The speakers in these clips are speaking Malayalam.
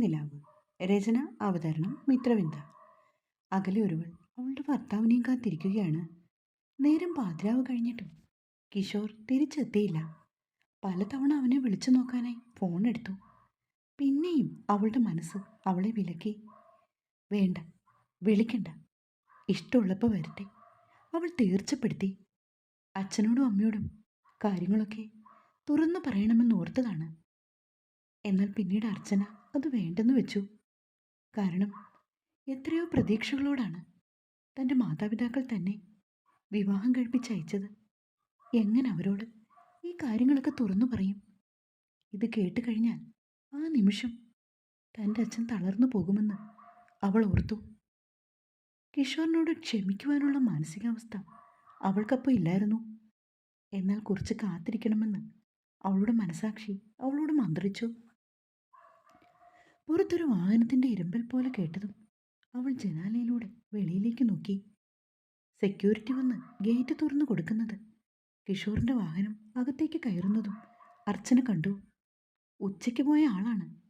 നിലാവ് രചന അവതരണം മിത്രവിന്ദ. അകലെ ഒരുവൾ അവളുടെ ഭർത്താവിനെയും കാത്തിരിക്കുകയാണ്. നേരം പാതിരാവ് കഴിഞ്ഞിട്ടും. കിഷോർ തിരിച്ചെത്തിയില്ല. പലതവണ അവനെ വിളിച്ചു നോക്കാനായി ഫോൺ എടുത്തു. പിന്നെയും അവളുടെ മനസ്സ് അവളെ വിലക്കി. വേണ്ട വിളിക്കണ്ട. ഇഷ്ടമുള്ളപ്പോൾ വരട്ടെ. അവൾ തീർച്ചപ്പെടുത്തി. അച്ഛനോടും അമ്മയോടും കാര്യങ്ങളൊക്കെ തുറന്നു പറയണമെന്ന് ഓർത്തതാണ്. എന്നാൽ പിന്നീട് അർച്ചന അത് വേണ്ടെന്ന് വെച്ചു. കാരണം എത്രയോ പ്രതീക്ഷകളോടാണ് തന്റെ മാതാപിതാക്കൾ തന്നെ വിവാഹം കഴിപ്പിച്ചയച്ചത് എങ്ങനെ അവരോട് ഈ കാര്യങ്ങളൊക്കെ തുറന്നു പറയും? ഇത് കേട്ട് കഴിഞ്ഞാൽ ആ നിമിഷം തന്റെ അച്ഛൻ തളർന്നു പോകുമെന്ന് അവൾ ഓർത്തു. കിഷോറിനോട് ക്ഷമിക്കുവാനുള്ള മാനസികാവസ്ഥ അവൾക്കപ്പോൾ ഇല്ലായിരുന്നു. എന്നാൽ കുറച്ച് കാത്തിരിക്കണമെന്ന് അവളുടെ മനസാക്ഷി അവളോട് മന്ത്രിച്ചു. പുറത്തൊരു വാഹനത്തിന്റെ ഇരമ്പൽ പോലെ കേട്ടതും അവൾ ജനാലയിലൂടെ വെളിയിലേക്ക് നോക്കി. സെക്യൂരിറ്റി വന്ന് ഗേറ്റ് തുറന്നു കൊടുക്കുന്നത്. കിഷോറിന്റെ വാഹനം അകത്തേക്ക് കയറുന്നതും അർച്ചന കണ്ടു. ഉച്ചയ്ക്ക് പോയ ആളാണ്.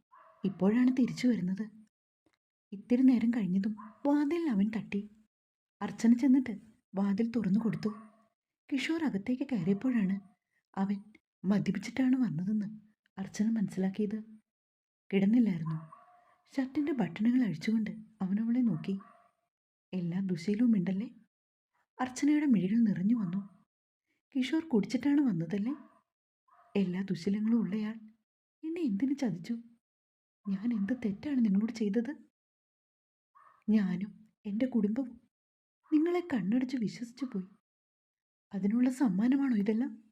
ഇപ്പോഴാണ് തിരിച്ചു വരുന്നത്. ഇത്തിരി നേരം കഴിഞ്ഞതും വാതിൽ അവൻ തട്ടി. അർച്ചന ചെന്നിട്ട് വാതിൽ തുറന്നു കൊടുത്തു. കിഷോർ അകത്തേക്ക് കയറിയപ്പോഴാണ് അവൻ മദ്യപിച്ചിട്ടാണ് വന്നതെന്ന് അർച്ചന മനസ്സിലാക്കിയത്. കിടന്നില്ലായിരുന്നു. ഷർട്ടിന്റെ ബട്ടണുകൾ അഴിച്ചുകൊണ്ട് അവനവളെ നോക്കി. എല്ലാ ദുശീലവും ഉണ്ടല്ലേ? അർച്ചനയുടെ മിഴികൾ നിറഞ്ഞു വന്നു. കിഷോർ കുടിച്ചിട്ടാണ് വന്നതല്ലേ? എല്ലാ ദുശീലങ്ങളും ഉള്ളയാൾ എന്നെ എന്തിനു ചതിച്ചു? ഞാൻ എന്ത് തെറ്റാണ് നിങ്ങളോട് ചെയ്തത്? ഞാനും എന്റെ കുടുംബവും നിങ്ങളെ കണ്ണടച്ച് വിശ്വസിച്ചു പോയി. അതിനുള്ള സമ്മാനമാണോ ഇതെല്ലാം?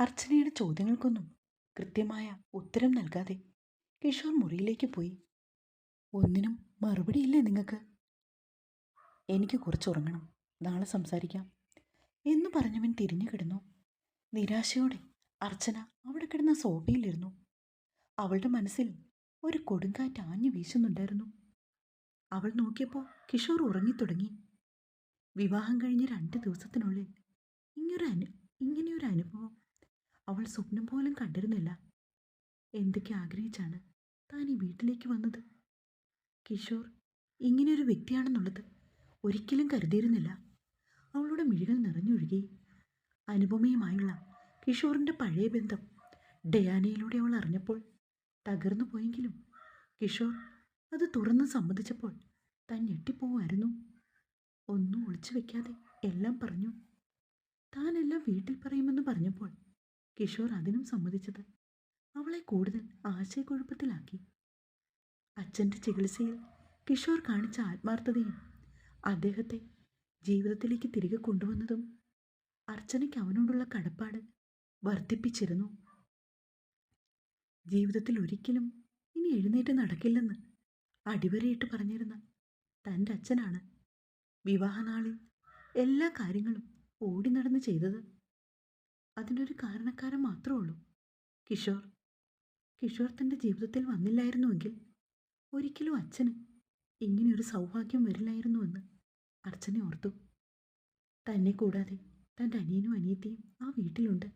അർച്ചനയുടെ ചോദ്യങ്ങൾക്കൊന്നും കൃത്യമായ ഉത്തരം നൽകാതെ കിഷോർ മുറിയിലേക്ക് പോയി. ഒന്നിനും മറുപടിയില്ലേ നിങ്ങൾക്ക് എനിക്ക് കുറച്ച് ഉറങ്ങണം. നാളെ സംസാരിക്കാം. എന്ന് പറഞ്ഞവൻ തിരിഞ്ഞു കിടന്നു. നിരാശയോടെ അർച്ചന അവിടെ കിടന്ന സോഫയിലിരുന്നു. അവളുടെ മനസ്സിൽ ഒരു കൊടുങ്കാറ്റ് ആഞ്ഞു വീശുന്നുണ്ടായിരുന്നു. അവൾ നോക്കിയപ്പോൾ കിഷോർ ഉറങ്ങിത്തുടങ്ങി. വിവാഹം കഴിഞ്ഞ് രണ്ട് ദിവസത്തിനുള്ളിൽ ഇങ്ങനൊരു അനു ഇങ്ങനെയൊരു അനുഭവം അവൾ സ്വപ്നം പോലും കണ്ടിരുന്നില്ല. എന്തൊക്കെ ആഗ്രഹിച്ചാണ് താൻ ഈ വീട്ടിലേക്ക് വന്നത്? കിഷോർ ഇങ്ങനെയൊരു വ്യക്തിയാണെന്നുള്ളത് ഒരിക്കലും കരുതിയിരുന്നില്ല. അവളുടെ മിഴികൾ നിറഞ്ഞൊഴുകി. അനുപമയുമായുള്ള കിഷോറിന്റെ പഴയ ബന്ധം ഡയാനയിലൂടെ അവൾ അറിഞ്ഞപ്പോൾ തകർന്നു പോയെങ്കിലും കിഷോർ അത് തുറന്ന് സമ്മതിച്ചപ്പോൾ താൻ ഞെട്ടിപ്പോവായിരുന്നു ഒന്നും ഒളിച്ചു വെക്കാതെ എല്ലാം പറഞ്ഞു. താനെല്ലാം വീട്ടിൽ പറയുമെന്ന് പറഞ്ഞപ്പോൾ കിഷോർ അതിനും സമ്മതിച്ചത്. അവളെ കൂടുതൽ ആശയക്കുഴപ്പത്തിലാക്കി. അച്ഛന്റെ ചികിത്സയിൽ കിഷോർ കാണിച്ച ആത്മാർത്ഥതയും അദ്ദേഹത്തെ ജീവിതത്തിലേക്ക് തിരികെ കൊണ്ടുവന്നതും അർച്ചനയ്ക്ക് അവനോടുള്ള കടപ്പാട് വർദ്ധിപ്പിച്ചിരുന്നു. ജീവിതത്തിൽ ഒരിക്കലും ഇനി എഴുന്നേറ്റ് നടക്കില്ലെന്ന് അടിവരയിട്ട് പറഞ്ഞിരുന്ന തന്റെ അച്ഛനാണ് വിവാഹനാളിൽ എല്ലാ കാര്യങ്ങളും ഓടി നടന്ന് ചെയ്തത്. അതിനൊരു കാരണക്കാരൻ മാത്രമേ ഉള്ളൂ. കിഷോർ. കിഷോർ തന്റെ ജീവിതത്തിൽ വന്നില്ലായിരുന്നുവെങ്കിൽ ഒരിക്കലും അച്ഛന് ഇങ്ങനെയൊരു സൗഭാഗ്യം വരില്ലായിരുന്നുവെന്ന് അർച്ചന ഓർത്തു. തന്നെ കൂടാതെ തന്റെ അനിയനും അനിയത്തിയും ആ വീട്ടിലുണ്ട്.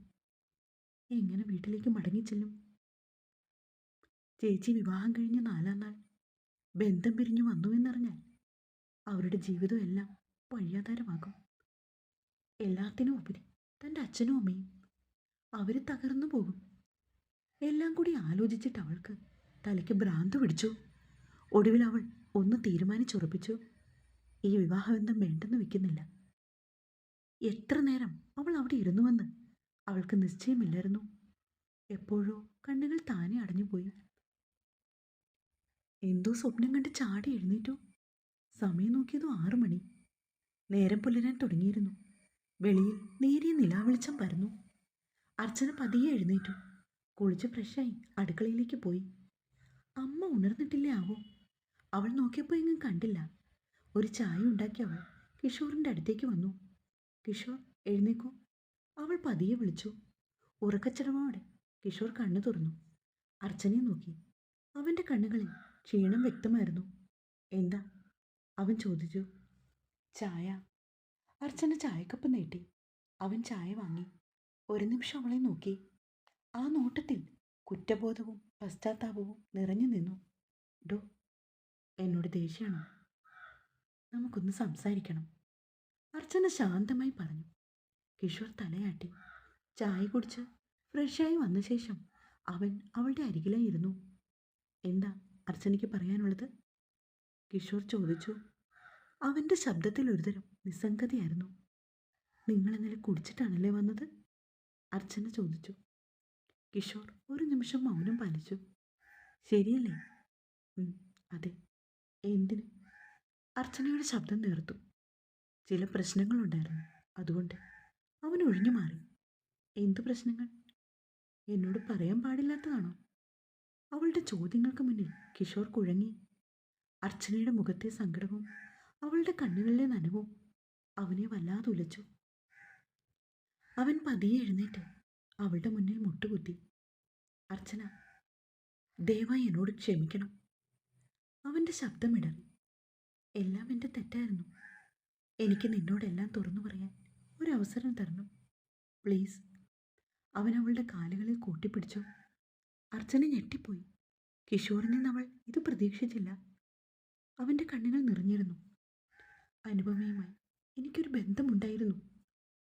എങ്ങനെ വീട്ടിലേക്ക് മടങ്ങിച്ചെല്ലും ചേച്ചി വിവാഹം കഴിഞ്ഞ നാലാം നാൾ ബന്ധം പിരിഞ്ഞു വന്നുവെന്നറിഞ്ഞാൽ അവരുടെ ജീവിതം എല്ലാം വഴിയാധാരമാകും. എല്ലാത്തിനും ഉപരി തന്റെ അച്ഛനും അമ്മയും അവർ തകർന്നു പോകും. എല്ലാം കൂടി ആലോചിച്ചിട്ട് അവൾക്ക് തലയ്ക്ക് ഭ്രാന്ത് പിടിച്ചു. ഒടുവിൽ അവൾ ഒന്ന് തീരുമാനിച്ചുറപ്പിച്ചു. ഈ വിവാഹബന്ധം വേണ്ടെന്ന് വെക്കുന്നില്ല. എത്ര നേരം അവൾ അവിടെ ഇരുന്നുവെന്ന് അവൾക്ക് നിശ്ചയമില്ലായിരുന്നു. എപ്പോഴോ കണ്ണുകൾ താനെ അടഞ്ഞുപോയി. എന്തോ സ്വപ്നം കണ്ട് ചാടി എഴുന്നേറ്റു. സമയം നോക്കിയതും ആറു മണി നേരം പുലരാൻ തുടങ്ങിയിരുന്നു. വെളിയിൽ നേരിയ നിലാവെളിച്ചം പരന്നു. അർച്ചന പതിയെ എഴുന്നേറ്റു. കുളിച്ച് ഫ്രഷായി അടുക്കളയിലേക്ക് പോയി. അമ്മ ഉണർന്നിട്ടില്ലേ ആവോ? അവൾ നോക്കിയപ്പോൾ എങ്ങും കണ്ടില്ല. ഒരു ചായ ഉണ്ടാക്കി അവൾ കിഷോറിന്റെ അടുത്തേക്ക് വന്നു. കിഷോർ എഴുന്നേക്കോ. അവൾ പതിയെ വിളിച്ചു. ഉറക്കച്ചടവോടെ കിഷോർ കണ്ണു തുറന്നു. അർച്ചനയെ നോക്കി. അവന്റെ കണ്ണുകളിൽ ക്ഷീണം വ്യക്തമായിരുന്നു. എന്താ? അവൻ ചോദിച്ചു. ചായ. അർച്ചന ചായക്കപ്പ് നീട്ടി. അവൻ ചായ വാങ്ങി. ഒരു നിമിഷം അവളെ നോക്കി. ആ നോട്ടത്തിൽ കുറ്റബോധവും പശ്ചാത്താപവും നിറഞ്ഞു നിന്നു. ഡോ എന്നോട് ദേഷ്യമാണോ? നമുക്കൊന്ന് സംസാരിക്കണം. അർച്ചന ശാന്തമായി പറഞ്ഞു. കിഷോർ തലയാട്ടി. ചായ കുടിച്ച് ഫ്രഷായി വന്ന ശേഷം അവൻ അവളുടെ അരികിലായിരുന്നു. എന്താ അർച്ചനയ്ക്ക് പറയാനുള്ളത്? കിഷോർ ചോദിച്ചു. അവന്റെ ശബ്ദത്തിൽ ഒരുതരം നിസ്സംഗതയായിരുന്നു. നിങ്ങൾ ഇന്നലെ കുടിച്ചിട്ടാണല്ലേ വന്നത്? അർച്ചന ചോദിച്ചു. കിഷോർ ഒരു നിമിഷം മൗനം പാലിച്ചു. ശരിയല്ലേ? അതെ. എന്തിന്? അർച്ചനയുടെ ശബ്ദം നേർത്തു. ചില പ്രശ്നങ്ങളുണ്ടായിരുന്നു അതുകൊണ്ട്. അവൻ ഒഴിഞ്ഞു മാറി. എന്തു പ്രശ്നങ്ങൾ? എന്നോട് പറയാൻ പാടില്ലാത്തതാണോ? അവളുടെ ചോദ്യങ്ങൾക്ക് മുന്നിൽ കിഷോർ കുഴങ്ങി. അർച്ചനയുടെ മുഖത്തെ സങ്കടവും അവളുടെ കണ്ണുകളിലെ നനവും അവനെ വല്ലാതെ ഉലച്ചു. അവൻ പതിയെ എഴുന്നേറ്റ് അവളുടെ മുന്നിൽ മുട്ടുകുത്തി. അർച്ചന ദയവായി എന്നോട് ക്ഷമിക്കണം. അവന്റെ ശബ്ദമിടറി എല്ലാം എന്റെ തെറ്റായിരുന്നു. എനിക്ക് നിന്നോടെല്ലാം തുറന്നു പറയാൻ ഒരവസരം തരണം. പ്ലീസ്. അവൻ അവളുടെ കാലുകളിൽ കൂട്ടിപ്പിടിച്ചു. അർച്ചന ഞെട്ടിപ്പോയി. കിഷോറിൽ നിന്ന് അവൾ ഇത് പ്രതീക്ഷിച്ചില്ല. അവന്റെ കണ്ണുകൾ നിറഞ്ഞിരുന്നു. അനുപമയുമായി എനിക്കൊരു ബന്ധമുണ്ടായിരുന്നു.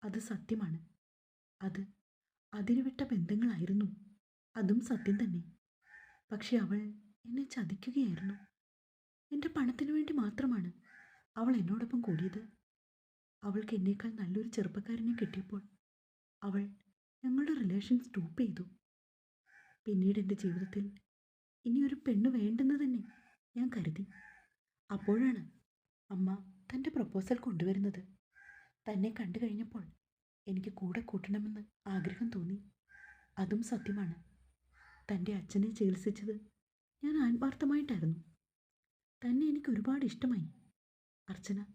അത് സത്യമാണ്. അത് അതിരുവിട്ട ബന്ധങ്ങളായിരുന്നു. അതും സത്യം തന്നെ. പക്ഷെ അവൾ എന്നെ ചതിക്കുകയായിരുന്നു. എന്റെ പണത്തിനു വേണ്ടി മാത്രമാണ് അവൾ എന്നോടൊപ്പം കൂടിയത്. അവൾക്ക് എന്നേക്കാൾ നല്ലൊരു ചെറുപ്പക്കാരനെ കിട്ടിയപ്പോൾ അവൾ ഞങ്ങളുടെ റിലേഷൻ സ്റ്റോപ്പ് ചെയ്തു. പിന്നീട് എന്റെ ജീവിതത്തിൽ ഇനിയൊരു പെണ്ണ് വേണ്ടെന്ന് തന്നെ ഞാൻ കരുതി. അപ്പോഴാണ് അമ്മ തന്റെ പ്രപ്പോസൽ കൊണ്ടുവരുന്നത്. തന്നെ കണ്ടു കഴിഞ്ഞപ്പോൾ എനിക്ക് കൂടെ കൂട്ടണമെന്ന് ആഗ്രഹം തോന്നി. അതും സത്യമാണ്. തന്റെ അച്ഛനെ ചികിത്സിച്ചത് ഞാൻ ആത്മാർത്ഥമായിട്ടായിരുന്നു. തന്നെ എനിക്ക് ഒരുപാട് ഇഷ്ടമായി. അർച്ചന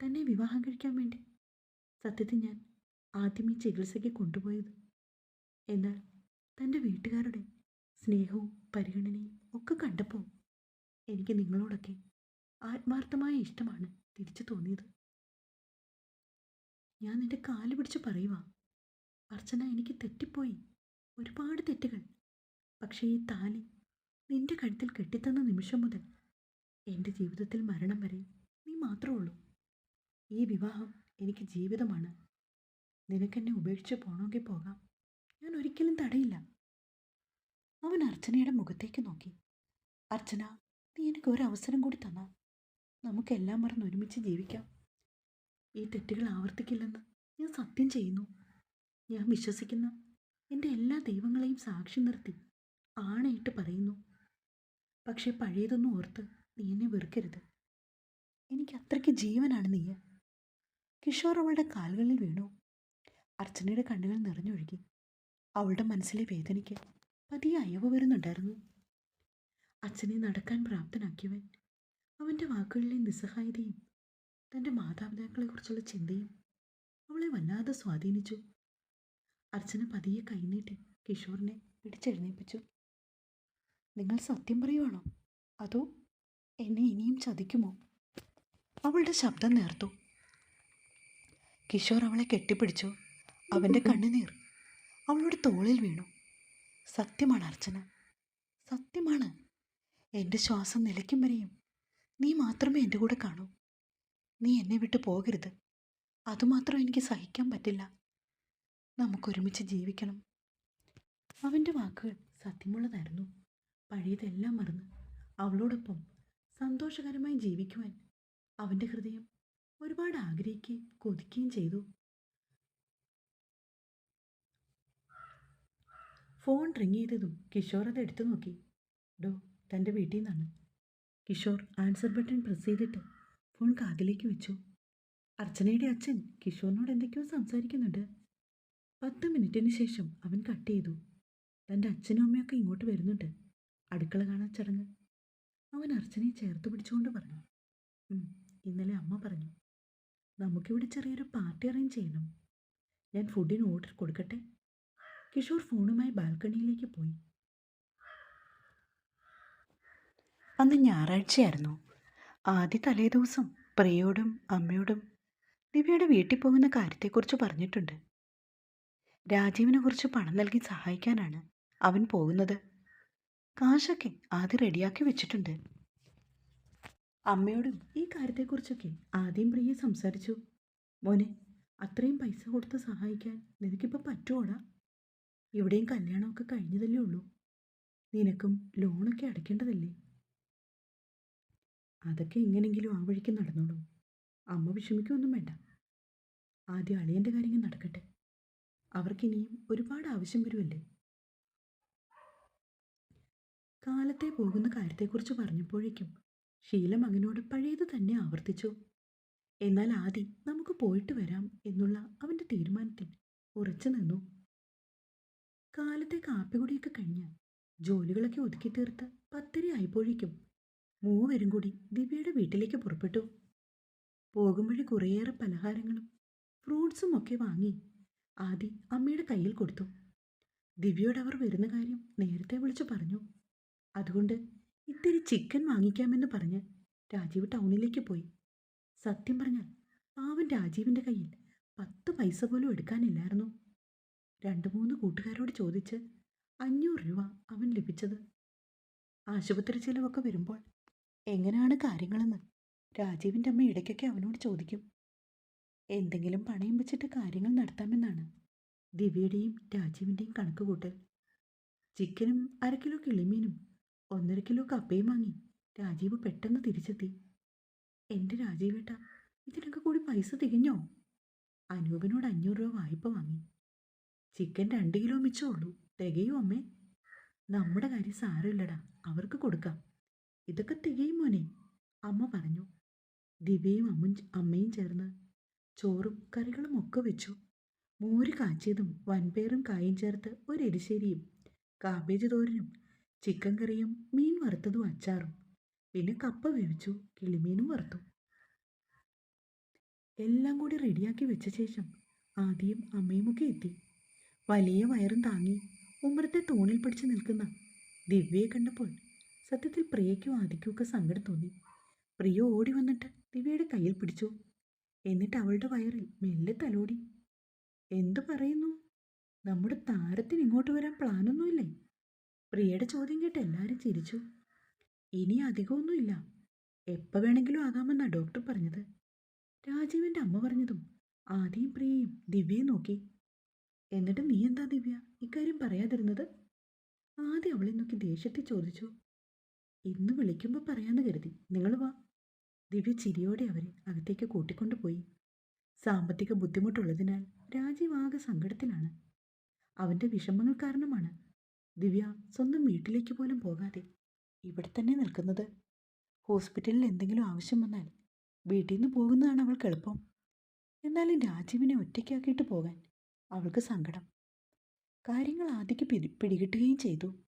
തന്നെ വിവാഹം കഴിക്കാൻ വേണ്ടി സത്യത്തിൽ ഞാൻ ആദ്യം ഈ ചികിത്സയ്ക്ക് കൊണ്ടുപോയത്. എന്നാൽ തന്റെ വീട്ടുകാരുടെ സ്നേഹവും പരിഗണനയും ഒക്കെ കണ്ടപ്പോൾ എനിക്ക് നിങ്ങളോടൊക്കെ ആത്മാർത്ഥമായ ഇഷ്ടമാണ് തിരിച്ചു തോന്നിയത്. ഞാൻ നിന്റെ കാൽ പിടിച്ച് പറയുക അർച്ചന എനിക്ക് തെറ്റിപ്പോയി. ഒരുപാട് തെറ്റുകൾ. പക്ഷേ ഈ താലി നിന്റെ കഴുത്തിൽ കെട്ടിത്തന്ന നിമിഷം മുതൽ എന്റെ ജീവിതത്തിൽ മരണം വരെ നീ മാത്രമേ ഉള്ളൂ. ഈ വിവാഹം എനിക്ക് ജീവിതമാണ്. നിനക്കെന്നെ ഉപേക്ഷിച്ച് പോകണമെങ്കിൽ പോകാം. ഞാൻ ഒരിക്കലും തടയില്ല. അവൻ അർച്ചനയുടെ മുഖത്തേക്ക് നോക്കി. അർച്ചന നീ എനിക്ക് ഒരു അവസരം കൂടി തന്നാൽ നമുക്കെല്ലാം മറന്ന് ഒരുമിച്ച് ജീവിക്കാം. ഈ തെറ്റുകൾ ആവർത്തിക്കില്ലെന്ന് ഞാൻ സത്യം ചെയ്യുന്നു. ഞാൻ വിശ്വസിക്കുന്ന. എന്റെ എല്ലാ ദൈവങ്ങളെയും സാക്ഷി നിർത്തി ആണയിട്ട് പറയുന്നു. പക്ഷേ പഴയതൊന്നും ഓർത്ത് നീ എന്നെ വെറുക്കരുത്. എനിക്ക് അത്രയ്ക്ക് ജീവനാണ് നീ കിഷോർ അവളുടെ കാലുകളിൽ വീണു. അർച്ചനയുടെ കണ്ണുകൾ നിറഞ്ഞൊഴുകി. അവളുടെ മനസ്സിലെ വേദനയ്ക്ക് പതിയെ അയവ് വരുന്നുണ്ടായിരുന്നു. അച്ഛനെ നടക്കാൻ പ്രാപ്തനാക്കിയവൻ അവന്റെ വാക്കുകളിലെ നിസ്സഹായതയും തന്റെ മാതാപിതാക്കളെക്കുറിച്ചുള്ള ചിന്തയും അവളെ വല്ലാതെ സ്വാധീനിച്ചു. അർച്ചന പതിയെ കൈനീട്ടി കിഷോറിനെ പിടിച്ചെഴുന്നേൽപ്പിച്ചു നിങ്ങൾ സത്യം പറയുവാണോ? അതോ എന്നെ ഇനിയും ചതിക്കുമോ? അവളുടെ ശബ്ദം നേർത്തു. കിഷോർ അവളെ കെട്ടിപ്പിടിച്ചു. അവന്റെ കണ്ണുനീർ അവളുടെ തോളിൽ വീണു. സത്യമാണ് അർച്ചന. സത്യമാണ്. എന്റെ ശ്വാസം നിലയ്ക്കും വരെയും നീ മാത്രമേ എന്റെ കൂടെ കാണൂ. നീ എന്നെ വിട്ടു പോകരുത്. അതുമാത്രം എനിക്ക് സഹിക്കാൻ പറ്റില്ല. നമുക്കൊരുമിച്ച് ജീവിക്കണം. അവന്റെ വാക്കുകൾ സത്യമുള്ളതായിരുന്നു. പഴയതെല്ലാം മറന്ന്. അവളോടൊപ്പം സന്തോഷകരമായി ജീവിക്കുവാൻ അവന്റെ ഹൃദയം ഒരുപാട് ആഗ്രഹിക്കുകയും കൊതിക്കുകയും ചെയ്തു. ഫോൺ റിങ് ചെയ്തതും കിഷോർ അത് എടുത്തു നോക്കി. ഡോ തന്റെ വീട്ടിൽ നിന്നാണ്. കിഷോർ ആൻസർ ബട്ടൺ പ്രസ് ചെയ്തിട്ട് ഫോൺ കാതിലേക്ക് വെച്ചു. അർച്ചനയുടെ അച്ഛൻ കിഷോറിനോട് എന്തൊക്കെയോ സംസാരിക്കുന്നുണ്ട്. പത്ത് മിനിറ്റിന് ശേഷം അവൻ കട്ട് ചെയ്തു. തന്റെ അച്ഛനും അമ്മയൊക്കെ ഇങ്ങോട്ട് വരുന്നുണ്ട്. അടുക്കള കാണാൻ ചടങ്ങ്. അവൻ അർച്ചനയെ ചേർത്ത് പിടിച്ചുകൊണ്ട് പറഞ്ഞു. ഇന്നലെ അമ്മ പറഞ്ഞു. നമുക്കിവിടെ ചെറിയൊരു പാർട്ടി അറേഞ്ച് ചെയ്യണം. ഞാൻ ഫുഡിന് ഓർഡർ കൊടുക്കട്ടെ? കിഷോർ ഫോണുമായി ബാൽക്കണിയിലേക്ക് പോയി. അന്ന് ഞായറാഴ്ചയായിരുന്നു. ആദ്യ തലേദിവസം പ്രിയോടും അമ്മയോടും ദിവ്യയുടെ വീട്ടിൽ പോകുന്ന കാര്യത്തെക്കുറിച്ച് പറഞ്ഞിട്ടുണ്ട്. രാജീവിനെ കുറിച്ച് പണം നൽകി സഹായിക്കാനാണ് അവൻ പോകുന്നത്. കാശൊക്കെ ആദ്യം റെഡിയാക്കി വെച്ചിട്ടുണ്ട്. അമ്മയോടും ഈ കാര്യത്തെക്കുറിച്ചൊക്കെ ആദ്യം പ്രിയ സംസാരിച്ചു. മോനെ അത്രയും പൈസ കൊടുത്ത് സഹായിക്കാൻ നിനക്കിപ്പോൾ പറ്റുമോടാ ഇവിടെയും കല്യാണമൊക്കെ കഴിഞ്ഞതല്ലേ ഉള്ളൂ. നിനക്കും ലോണൊക്കെ അടയ്ക്കേണ്ടതല്ലേ? അതൊക്കെ എങ്ങനെങ്കിലും ആ വഴിക്ക് നടന്നോളൂ. അമ്മ വിഷമിക്കൊന്നും വേണ്ട. ആദ്യം അളിയന്റെ കാര്യങ്ങൾ നടക്കട്ടെ. അവർക്കിനിയും ഒരുപാട് ആവശ്യം വരുമല്ലേ? കാലത്തെ പോകുന്ന കാര്യത്തെക്കുറിച്ച് പറഞ്ഞപ്പോഴേക്കും ശീലം അങ്ങനോട് പഴയത് തന്നെ ആവർത്തിച്ചു. എന്നാൽ ആദി നമുക്ക് പോയിട്ട് വരാം എന്നുള്ള അവന്റെ തീരുമാനത്തിൽ ഉറച്ചു നിന്നു. കാലത്തെ കാപ്പികുടിയൊക്കെ കഴിഞ്ഞ് ജോലികളൊക്കെ ഒതുക്കി തീർത്ത് പത്തര ആയപ്പോഴേക്കും മൂവരും കൂടി ദിവ്യയുടെ വീട്ടിലേക്ക് പുറപ്പെട്ടു. പോകുമ്പോഴേ കുറേയേറെ പലഹാരങ്ങളും ഫ്രൂട്ട്സും ഒക്കെ വാങ്ങി ആദി അമ്മയുടെ കയ്യിൽ കൊടുത്തു. ദിവ്യയോട് അവർ വരുന്ന കാര്യം നേരത്തെ വിളിച്ചു പറഞ്ഞു. അതുകൊണ്ട് ഇത്തിരി ചിക്കൻ വാങ്ങിക്കാമെന്ന് പറഞ്ഞ് രാജീവ് ടൗണിലേക്ക് പോയി. സത്യം പറഞ്ഞാൽ പാവൻ രാജീവിന്റെ കയ്യിൽ പത്ത് പൈസ പോലും എടുക്കാനില്ലായിരുന്നു. രണ്ട് മൂന്ന് കൂട്ടുകാരോട് ചോദിച്ച് അഞ്ഞൂറ് രൂപ അവൻ ലഭിച്ചത്. ആശുപത്രി ചിലവൊക്കെ വരുമ്പോൾ എങ്ങനെയാണ് കാര്യങ്ങളെന്ന്? രാജീവിന്റെ അമ്മ ഇടയ്ക്കൊക്കെ അവനോട് ചോദിക്കും. എന്തെങ്കിലും പണയം വെച്ചിട്ട് കാര്യങ്ങൾ നടത്താമെന്നാണ്. ദിവ്യയുടെയും രാജീവിന്റെയും കണക്ക് കൂട്ടൽ ചിക്കനും അര കിലോ കിളിമീനും ഒന്നര കിലോ കപ്പയും വാങ്ങി രാജീവ് പെട്ടെന്ന് തിരിച്ചെത്തി. എന്റെ രാജീവേട്ട ഇതിനൊക്കെ കൂടി പൈസ തികഞ്ഞോ? അനൂപിനോട് അഞ്ഞൂറ് രൂപ വായ്പ വാങ്ങി. ചിക്കൻ രണ്ട് കിലോ മിച്ചമേ ഉള്ളൂ തികയോ അമ്മേ? നമ്മുടെ കാര്യം സാരമില്ലടാ അവർക്ക് കൊടുക്കാം. ഇതൊക്കെ തികയും മോനെ. അമ്മ പറഞ്ഞു. ദിവ്യയും അമ്മ അമ്മയും ചേർന്ന് ചോറും കറികളും ഒക്കെ വെച്ചു. മോര് കാച്ചിയതും വൻപയറും കായും ചേർത്ത് ഒരു കാബേജ് തോരനും ചിക്കൻ കറിയും മീൻ വറുത്തതും അച്ചാറും. പിന്നെ കപ്പ വേവിച്ചു കിളിമീനും വറുത്തു. എല്ലാം കൂടി റെഡിയാക്കി വെച്ച ശേഷം ആദ്യം അമ്മയുമൊക്കെ എത്തി. വലിയ വയറും താങ്ങി ഉമ്മറത്തെ തൂണിൽ പിടിച്ചു നിൽക്കുന്ന ദിവ്യയെ കണ്ടപ്പോൾ സത്യത്തിൽ പ്രിയയ്ക്കും ആദിക്കും ഒക്കെ സങ്കടം തോന്നി. പ്രിയ ഓടി വന്നിട്ട് ദിവ്യയുടെ കയ്യിൽ പിടിച്ചു. എന്നിട്ട് അവളുടെ വയറിൽ മെല്ലെ തലോടി. എന്തു പറയുന്നു? നമ്മുടെ താരത്തിന് ഇങ്ങോട്ട് വരാൻ പ്ലാനൊന്നുമില്ലേ? പ്രിയയുടെ ചോദ്യം കേട്ട് എല്ലാവരും ചിരിച്ചു. ഇനി അധികമൊന്നുമില്ല. എപ്പോൾ വേണമെങ്കിലും ആകാമെന്നാണ് ഡോക്ടർ പറഞ്ഞത്. രാജീവിന്റെ അമ്മ പറഞ്ഞതും ആദ്യം പ്രിയയും ദിവ്യയും നോക്കി. എന്നിട്ട് നീ എന്താ ദിവ്യ? ഇക്കാര്യം പറയാതിരുന്നത്? ആദ്യം അവളെ നോക്കി ദേഷ്യത്തിൽ ചോദിച്ചു. ഇന്ന് വിളിക്കുമ്പോൾ പറയാമെന്ന് കരുതി. നിങ്ങൾ വാ. ദിവ്യ ചിരിയോടെ അവരെ അകത്തേക്ക് കൂട്ടിക്കൊണ്ടുപോയി. സാമ്പത്തിക ബുദ്ധിമുട്ടുള്ളതിനാൽ രാജീവ് ആകെ സങ്കടത്തിലാണ്. അവന്റെ വിഷമങ്ങൾ കാരണമാണ് ദിവ്യ സ്വന്തം വീട്ടിലേക്ക് പോലും പോകാതെ ഇവിടെ തന്നെ നിൽക്കുന്നത്. ഹോസ്പിറ്റലിൽ എന്തെങ്കിലും ആവശ്യം വന്നാൽ വീട്ടിൽ നിന്ന് പോകുന്നതാണ് അവൾക്ക് എളുപ്പം. എന്നാലും രാജീവിനെ ഒറ്റയ്ക്കാക്കിയിട്ട് പോകാൻ അവൾക്ക് സങ്കടം. കാര്യങ്ങൾ ആദ്യക്ക് പിടി പിടികിട്ടുകയും ചെയ്തു.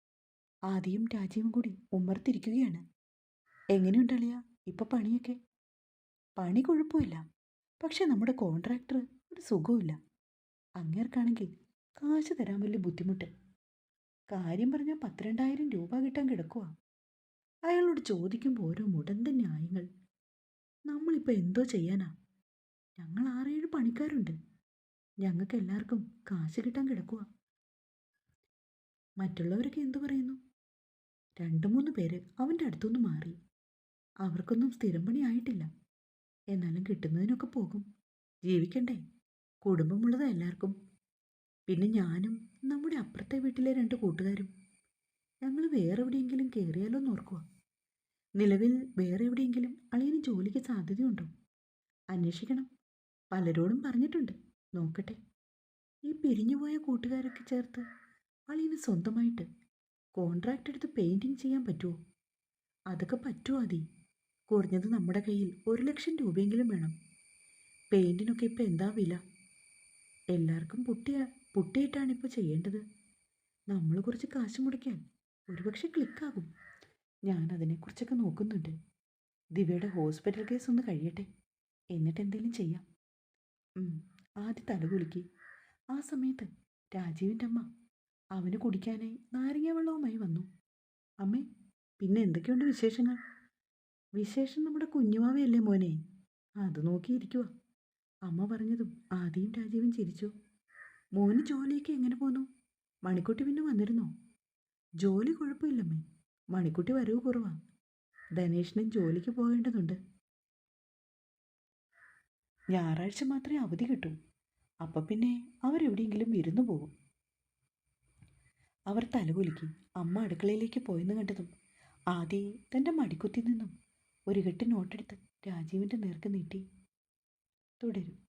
ആദിയും രാജീവും കൂടി ഉമ്മർത്തിരിക്കുകയാണ് എങ്ങനെയുണ്ടളിയ ഇപ്പൊ പണിയൊക്കെ? പണി കുഴപ്പമില്ല. പക്ഷെ നമ്മുടെ കോൺട്രാക്ടർ ഒരു സുഖമില്ല അങ്ങേർക്കാണെങ്കിൽ കാശ് തരാൻ വലിയ ബുദ്ധിമുട്ട്. കാര്യം പറഞ്ഞാൽ പത്തിരണ്ടായിരം രൂപ കിട്ടാൻ കിടക്കുക അയാളോട് ചോദിക്കുമ്പോൾ ഓരോ മുടന്ത ന്യായങ്ങൾ. നമ്മളിപ്പോൾ എന്തോ ചെയ്യാനാ? ഞങ്ങൾ ആറേഴ് പണിക്കാരുണ്ട്. ഞങ്ങൾക്ക് എല്ലാവർക്കും കാശ് കിട്ടാൻ കിടക്കുക മറ്റുള്ളവരൊക്കെ എന്തു പറയുന്നു? രണ്ട് മൂന്ന് പേര് അവന്റെ അടുത്തുനിന്ന് മാറി. അവർക്കൊന്നും സ്ഥിരം പണി ആയിട്ടില്ല. എന്നാലും കിട്ടുന്നതിനൊക്കെ പോകും. ജീവിക്കണ്ടേ. കുടുംബമുള്ളത് എല്ലാവർക്കും. പിന്നെ ഞാനും നമ്മുടെ അപ്പുറത്തെ വീട്ടിലെ രണ്ട് കൂട്ടുകാരും. ഞങ്ങൾ വേറെ എവിടെയെങ്കിലും കയറിയാലോ എന്ന് ഓർക്കുക നിലവിൽ വേറെ എവിടെയെങ്കിലും അളിയന് ജോലിക്ക് സാധ്യതയുണ്ടോ? അന്വേഷിക്കണം. പലരോടും പറഞ്ഞിട്ടുണ്ട്. നോക്കട്ടെ. ഈ പിരിഞ്ഞുപോയ കൂട്ടുകാരൊക്കെ ചേർത്ത് അളിയന് സ്വന്തമായിട്ട് കോൺട്രാക്ട് എടുത്ത് പെയിന്റിങ് ചെയ്യാൻ പറ്റുമോ അതൊക്കെ പറ്റുമോ അതി കുറഞ്ഞത് നമ്മുടെ കയ്യിൽ ഒരു ലക്ഷം രൂപയെങ്കിലും വേണം. പെയിന്റിനൊക്കെ ഇപ്പോൾ എന്താ വില? എല്ലാവർക്കും പുട്ടിയ പുട്ടിയിട്ടാണ് ഇപ്പോൾ ചെയ്യേണ്ടത്. നമ്മൾ കുറച്ച് കാശ് മുടക്കിയാൽ ഒരുപക്ഷെ ക്ലിക്കാകും. ഞാൻ അതിനെക്കുറിച്ചൊക്കെ നോക്കുന്നുണ്ട്. ദിവ്യയുടെ ഹോസ്പിറ്റൽ കേസ് ഒന്ന് കഴിയട്ടെ. എന്നിട്ട് എന്തെങ്കിലും ചെയ്യാം. ആദ്യം തലകുലുക്കി. ആ സമയത്ത് രാജീവിന്റെ അമ്മ അവന് കുടിക്കാനായി നാരങ്ങ വെള്ളവുമായി വന്നു. അമ്മേ പിന്നെ എന്തൊക്കെയുണ്ട് വിശേഷങ്ങൾ? വിശേഷം നമ്മുടെ കുഞ്ഞുമാവയല്ലേ മോനെ? അത് നോക്കിയിരിക്കുക അമ്മ പറഞ്ഞതും ആദ്യം രാജീവൻ ചിരിച്ചു. മോന് ജോലിയൊക്കെ എങ്ങനെ പോന്നു? മണിക്കുട്ടി പിന്നെ വന്നിരുന്നോ? ജോലി കുഴപ്പമില്ലമ്മേ. മണിക്കുട്ടി വരവ് കുറവാ. ധനേഷിനും ജോലിക്ക് പോകേണ്ടതുണ്ട്. ഞായറാഴ്ച മാത്രമേ അവധി കിട്ടൂ. അപ്പം പിന്നെ അവരെവിടെയെങ്കിലും ഇരുന്നു പോകും. അവർ തലകുലുക്കി അമ്മ അടുക്കളയിലേക്ക് പോയെന്ന് കണ്ടതും ആദി തന്റെ മടിക്കുത്തി നിന്നും ഒരു കെട്ട് നോട്ടെടുത്ത് രാജീവിന്റെ നേർക്ക് നീട്ടി. തുടരും.